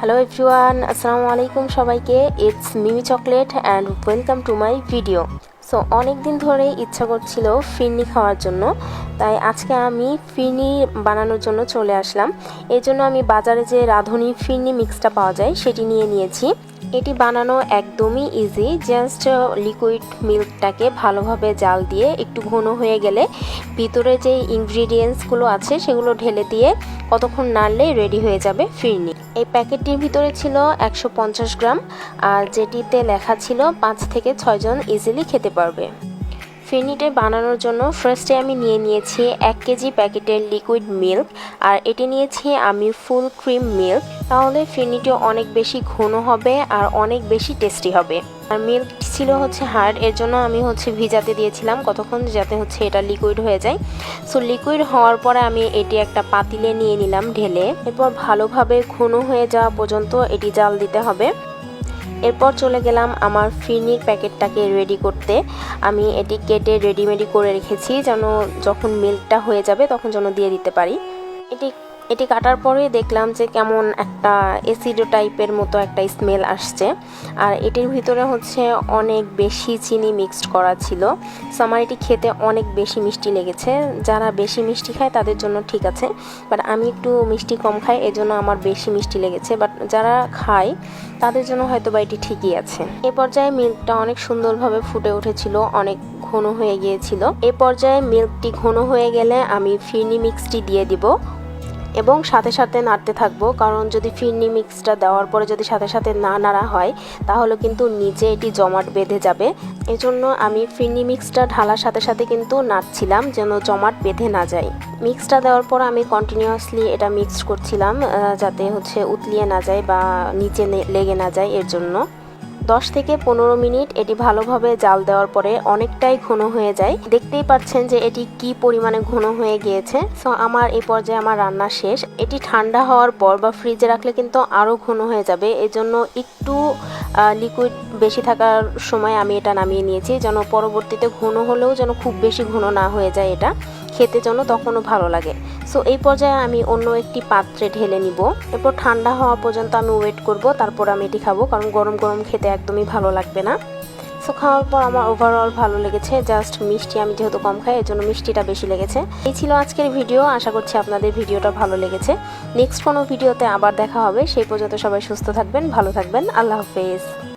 Hello everyone আসসালামু আলাইকুম সবাইকে। It's Mimi chocolate and welcome to my video so অনেক দিন ধরেই ইচ্ছা করছিল ফিরনি খাওয়ার জন্য। তাই আজকে আমি ফিরনি বানানোর জন্য চলে আসলাম। এই জন্য আমি বাজারে যে রাঁধুনি ফিরনি মিক্সটা পাওয়া যায়, সেটি নিয়ে নিয়েছি। এটি বানানো একদমই ইজি জাস্ট লিকুইড মিল্কটাকে ভালোভাবে জাল দিয়ে একটু ঘন হয়ে গেলে ভিতরে যে ইনগ্রিডিয়েন্টসগুলো আছে, সেগুলো ঢেলে দিয়ে কতক্ষণ নাড়লেই রেডি হয়ে যাবে ফিরনি। এই প্যাকেটটির ভিতরে ছিল একশো পঞ্চাশ গ্রাম, আর যেটিতে লেখা ছিল পাঁচ থেকে ছয়জন ইজিলি খেতে পারবে। ফিরনিটা বানানোর জন্য ফার্স্টে আমি নিয়ে নিয়েছি এক কেজি প্যাকেটের লিকুইড মিল্ক আর এটি নিয়েছি আমি ফুল ক্রিম মিল্ক তাহলে ফিরনিটি অনেক বেশি ঘন হবে আর অনেক বেশি টেস্টি হবে। আর মিল্ক ছিল হচ্ছে হার্ড এর জন্য আমি হচ্ছে ভিজাতে দিয়েছিলাম কতক্ষণ যাতে হচ্ছে এটা লিকুইড হয়ে যায়। সো লিকুইড হওয়ার পরে আমি এটি একটা পাতিলে নিয়ে নিলাম ঢেলে। এরপর ভালোভাবে ঘন হয়ে যাওয়া পর্যন্ত এটি জাল দিতে হবে। এরপর চলে গেলাম আমার ফিনির প্যাকেটটাকে রেডি করতে। আমি এটি কেটে রেডিমেডি করে রেখেছি, যেন যখন মিল্কটা হয়ে যাবে তখন যেন দিয়ে দিতে পারি। এটি এটি কাটার পরে দেখলাম যে কেমন একটা এসিডো টাইপের মতো একটা স্মেল আসছে। আর এটির ভিতরে হচ্ছে অনেক বেশি চিনি মিক্সড করা ছিল। সো আমার এটি খেতে অনেক বেশি মিষ্টি লেগেছে। যারা বেশি মিষ্টি খায় তাদের জন্য ঠিক আছে। বাট আমি একটু মিষ্টি কম খাই, এজন্য আমার বেশি মিষ্টি লেগেছে। বাট যারা খায়, তাদের জন্য হয়তো বা এটি ঠিকই আছে। এ পর্যায়ে মিল্কটা অনেক সুন্দরভাবে ফুটে উঠেছিল, অনেক ঘন হয়ে গিয়েছিল। এ পর্যায়ে মিল্কটি ঘন হয়ে গেলে আমি ফিরনি মিক্সটি দিয়ে দিব। এবং সাথে সাথে নাড়তে থাকব। কারণ যদি ফিরনি মিক্সটা দেওয়ার পরে যদি সাথে সাথে না নাড়া হয়, তাহলে কিন্তু নিচে এটি জমাট বেঁধে যাবে। এজন্য আমি ফিরনি মিক্সটা ঢালার সাথে সাথে কিন্তু নাড়ছিলাম যেন জমাট বেঁধে না যায়। মিক্সটা দেওয়ার পর আমি কন্টিনিউয়াসলি এটা মিক্সড করছিলাম যাতে হচ্ছে উতলিয়ে না যায় বা নিচে লেগে না যায় এর জন্য। দশ থেকে পনেরো মিনিট এটি ভালোভাবে জাল দেওয়ার পরে অনেকটাই ঘন হয়ে যায়। দেখতেই পাচ্ছেন যে এটি কি পরিমাণে ঘন হয়ে গিয়েছে। সো, আমার এই পর্যায়ে আমার রান্না শেষ। এটি ঠান্ডা হওয়ার পর বা ফ্রিজে রাখলে কিন্তু আরও ঘন হয়ে যাবে। এজন্য একটু লিকুইড বেশি থাকার সময় আমি এটা নামিয়ে নিয়েছি। যেন পরবর্তীতে ঘন হলেও যেন খুব বেশি ঘন না হয়ে যায় এটা। খেতে যেন তখনও ভালো লাগে। সো এই পর্যায়ে আমি অন্য একটি পাত্রে ঢেলে নিব। এরপর ঠান্ডা হওয়া পর্যন্ত আমি ওয়েট করব। তারপর আমি এটি খাব, কারণ গরম গরম খেতে একদমই ভালো লাগবে না। সো খাওয়ার পর আমার ওভারঅল ভালো লেগেছে। জাস্ট মিষ্টি আমি যেহেতু কম খাই এর জন্য মিষ্টিটা বেশি লেগেছে। এই ছিল আজকের ভিডিও আশা করছি আপনাদের ভিডিওটা ভালো লেগেছে। নেক্সট কোনো ভিডিওতে আবার দেখা হবে। সেই পর্যন্ত সবাই সুস্থ থাকবেন, ভালো থাকবেন। আল্লাহ হাফেজ।